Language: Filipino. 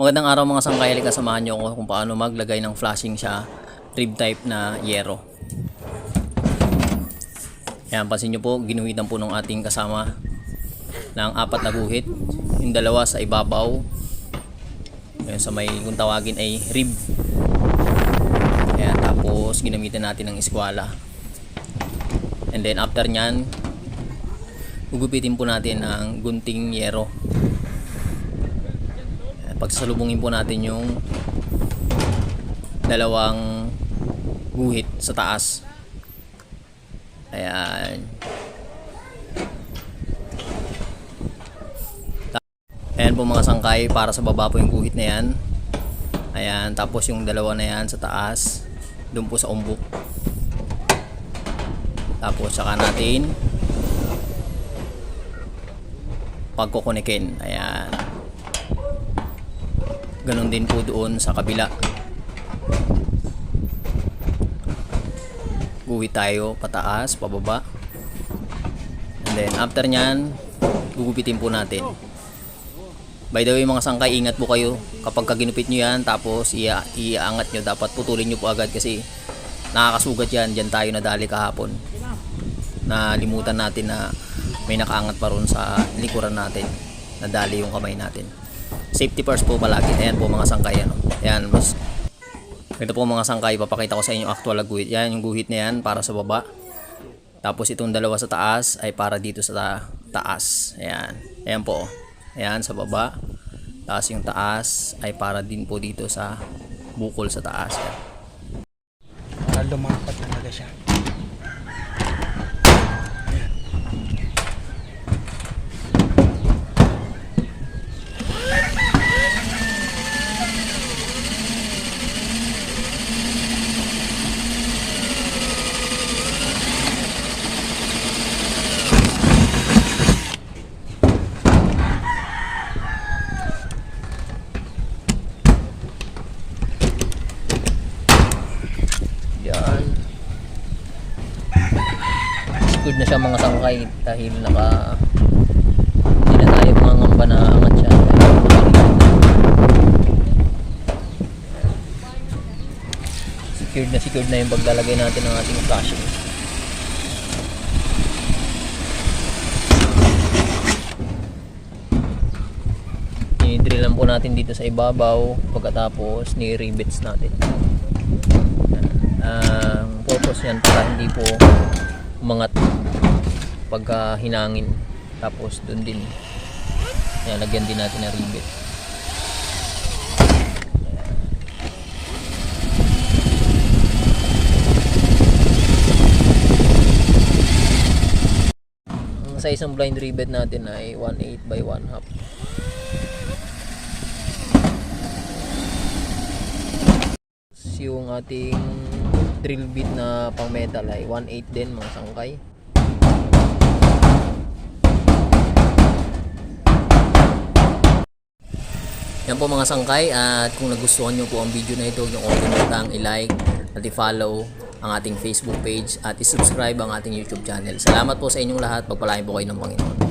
Magandang araw mga sangkay, halika samahan nyo ako kung paano maglagay ng flashing sa rib type na yero. Yan, pansin nyo po, ginuhitan po ng ating kasama ng apat na guhit. Yung dalawa sa ibabaw. Yung sa may kung tawagin ay rib. Ayan, tapos ginamitan natin ng eskwala. And then after nyan, gugupitin po natin ng gunting yero. Pagsasalubungin po natin yung dalawang guhit sa taas. Ayan. Ayan po mga sangkay, para sa baba po yung guhit na yan. Ayan, tapos yung dalawa na yan sa taas, doon po sa umbok. Tapos saka natin pagkukunikin. Ayan. Ganon din po doon sa kabila. Guhit tayo pataas, pababa. And then after nyan, gugupitin po natin. By the way mga sangkay, ingat po kayo kapag kaginupit nyo yan tapos ia iaangat nyo, dapat putulin nyo po agad kasi nakakasugat yan. Diyan tayo nadali kahapon. Nalimutan natin na may nakaangat pa ron sa likuran natin. Nadali yung kamay natin. Safety first po palagi. Ayan po mga sangkay. Ano. Ayan, mas ito po mga sangkay, papakita ko sa inyo actual na guhit. Yan, yung guhit na yan para sa baba. Tapos itong dalawa sa taas ay para dito sa ta- taas. Ayan. Ayan po. Ayan, sa baba. Tapos yung taas ay para din po dito sa bukol sa taas. Ayan. Lumapat talaga siya. Yan. Good na siya mga sangkay dahil naka hindi na tayo mangangamba na angat siya. Secured na secured na yung paglalagay natin ng ating flashing. Po natin dito sa ibabaw pagkatapos ni-rivets natin. Ang purpose yan para hindi po umangat pagka hinangin tapos doon din. Yan, lagyan din natin ng rivet ang size ng blind rivet natin ay 1.8 by 1 half yung ating drill bit na pang metal ay 1.8 din mga sangkay yan po mga sangkay at kung nagustuhan nyo po ang video na ito nyo kalimutan i-like at i-follow ang ating Facebook page at i-subscribe ang ating YouTube channel. Salamat po sa inyong lahat. Pagpalain po kayo ng Panginoon.